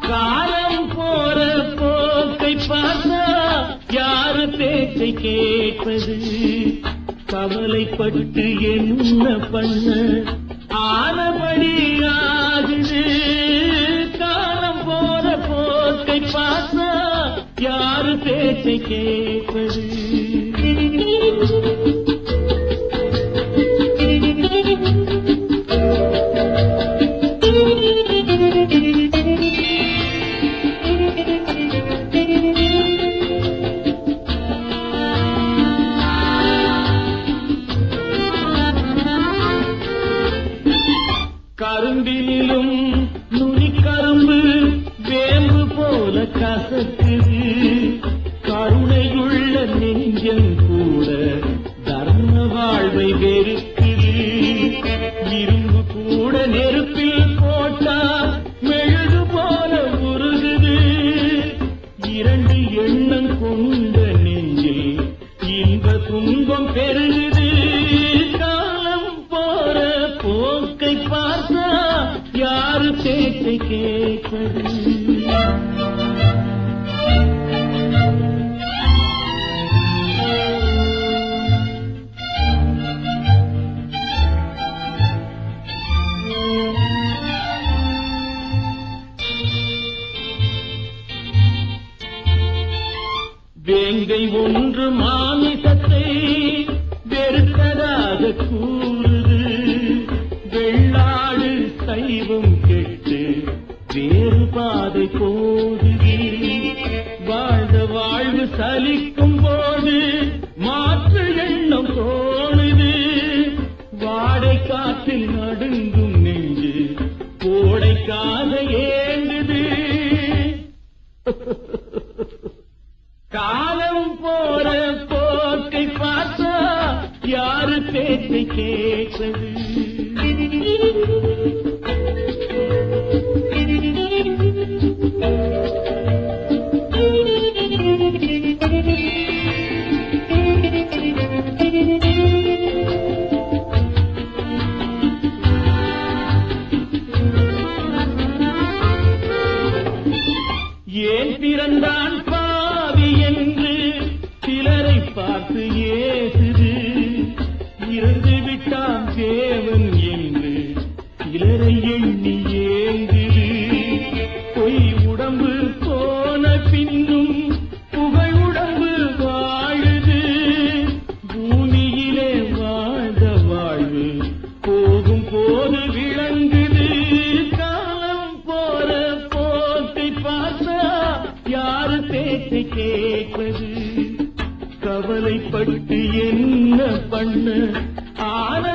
காலம் போற போக்கை பார்த்தா யாரு பேச்சை கேட்பது? கவலைப்பட்டு என்ன பண்ண? ஆனபடி ஆகுது. காலம் போற போக்கை பார்த்தா யாரு பேச்சை கேட்பது? கரும்பிலும் நுனி கரும்பு வேம்பு போல கசக்குது. கேட்டு பேச்சை கேட்பது. வேங்கை ஒன்று மாமிசத்தை வெறுத்ததாக கூ பாதை போகுது. வாழ்ந்த வாழ்வு சலிக்கும் போது மாற்று எண்ணம் தோணுது. வாடை காற்றில் நடுங்கும் நெஞ்சு கோடைக்காக ஏங்குது காலம் போற போக்கை பார்த்தா யாரு பேச்சை கேட்பது? ஏன் பிறந்தான் யாரு பேச்சு கேட்பது. கவலைப்பட்டு என்ன பண்ண? ஆன